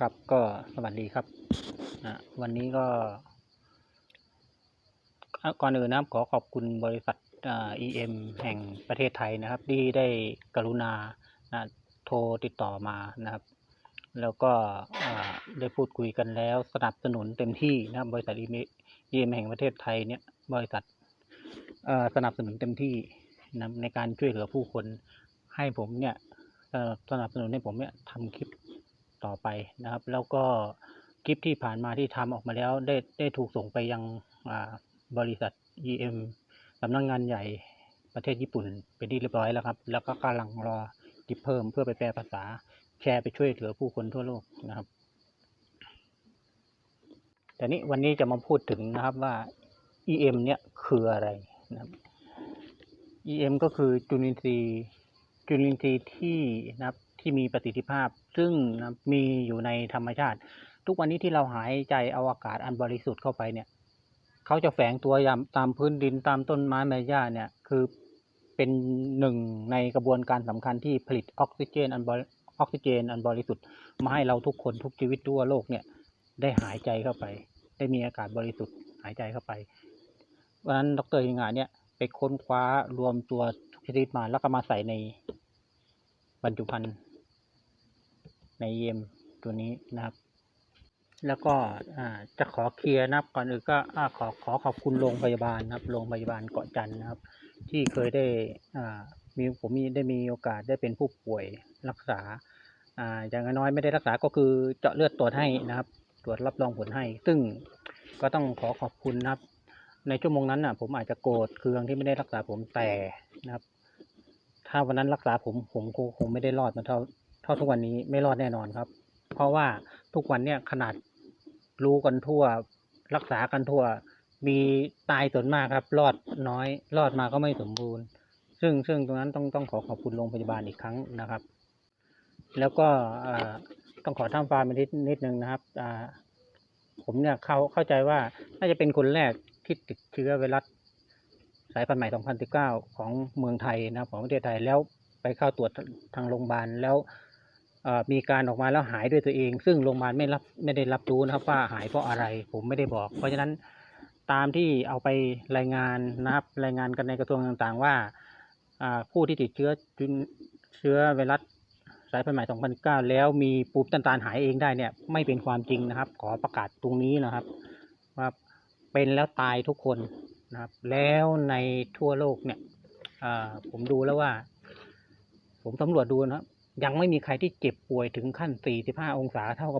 ครับก็สวัสดีครับนะวันนี้ก็ ก่อนอื่นนะครับขอขอบคุณบริษัทอ่า EM แห่งประเทศไทยนะครับ ที่ได้กรุณานะโทรติดต่อมานะครับ แล้วก็ได้พูดคุยกันแล้วสนับสนุนเต็มที่นะครับ บริษัท EM แห่งประเทศไทยเนี่ยบริษัทสนับสนุนเต็มที่นะในการช่วยเหลือผู้คนให้ผมเนี่ยสนับสนุนให้ผมเนี่ยทำคลิป ต่อไปนะครับ แล้วก็คลิปที่ผ่านมาที่ทำออกมาแล้ว ได้ได้ถูกส่งไปยังบริษัท EM สำนักงงานใหญ่ประเทศญี่ปุ่นเป็นที่เรียบร้อยแล้วครับ แล้วก็กำลังรอคลิปเพิ่มเพื่อไปแปลภาษาแชร์ไปช่วยเหลือผู้คนทั่วโลกนะครับแต่นี้วันนี้จะมาพูดถึงนะครับว่า EM เนี่ยคืออะไรนะครับ EM ก็คือจุลินทรีย์จุลินทรีย์ที่นะครับ ที่มีประสิทธิภาพ ซึ่งมีอยู่ในธรรมชาติ ทุกวันนี้ที่เราหายใจเอาอากาศอันบริสุทธิ์เข้าไปเนี่ยเขาจะแฝงตัวตามพื้นดินตามต้นไม้ใบหญ้าเนี่ยคือเป็นหนึ่งในกระบวนการสำคัญที่ผลิตออกซิเจนอันบริออกซิเจนอันบริสุทธิ์มาให้เราทุกคนทุกชีวิตทั่วโลกเนี่ยได้หายใจเข้าไป ได้มีอากาศบริสุทธิ์หายใจเข้าไปวันนั้นดรฮิงาเนี่ยไปค้นคว้ารวมตัวทุกชนิดมาแล้วก็มาใส่ในบรรจุภัณฑ์ ในเยมตัวนี้นะครับ แล้วก็จะขอเคลียร์นะครับ ก่อนอื่นก็ขอขอขอบคุณโรงพยาบาลนะครับ โรงพยาบาลเกาะจันทร์นะครับ ที่เคยได้มีผมมีได้มีโอกาสได้เป็นผู้ป่วยรักษาอย่างน้อยไม่ได้รักษาก็คือเจาะเลือดตรวจให้นะครับ ตรวจรับรองผลให้ ซึ่งก็ต้องขอขอบคุณนะครับ ในชั่วโมงนั้นน่ะ ผมอาจจะโกรธเคืองที่ไม่ได้รักษาผมแต่นะครับ ถ้าวันนั้นรักษาผมผมคงคงไม่ได้รอดมาเท่า เท่าทุกวันนี้ไม่รอดแน่นอนครับ เพราะว่าทุกวันเนี่ยขนาดรู้กันทั่ว รักษากันทั่ว มีตายส่วนมากครับ รอดน้อย รอดมาก็ไม่สมบูรณ์ ซึ่งซึ่งตรงนั้นต้องต้องขอขอบคุณโรงพยาบาลอีกครั้งนะครับ แล้วก็ต้องขอท่ามฟาร์มนิดนิดนึงนะครับผมเนี่ยเข้าเข้าใจว่าน่าจะเป็นคนแรกที่ติดเชื้อไวรัสสายพันธุ์ใหม่ 2019 ของเมืองไทยนะของประเทศไทยแล้วไปเข้าตรวจทางโรงพยาบาลแล้ว มีการออกมาแล้วหายด้วยตัวเอง ซึ่งโรงพยาบาลไม่รับไม่ได้รับรู้นะครับว่าหายเพราะอะไรผมไม่ได้บอก เพราะฉะนั้นตามที่เอาไปรายงานนะครับรายงานกันในกระทรวงต่างๆ ว่าผู้ที่ติดเชื้อเชื้อไวรัสสายพันธุ์ใหม่ 2019แล้วมีปูมต้านทานหายเองได้เนี่ยไม่เป็นความจริงนะครับ ขอประกาศตรงนี้นะครับว่าเป็นแล้วตายทุกคนนะครับ แล้วในทั่วโลกเนี่ยผมดูแล้วว่า ผมสำรวจดูนะครับ ยังไม่มีใครที่เจ็บป่วยถึงขั้น 45 องศาเท่ากับ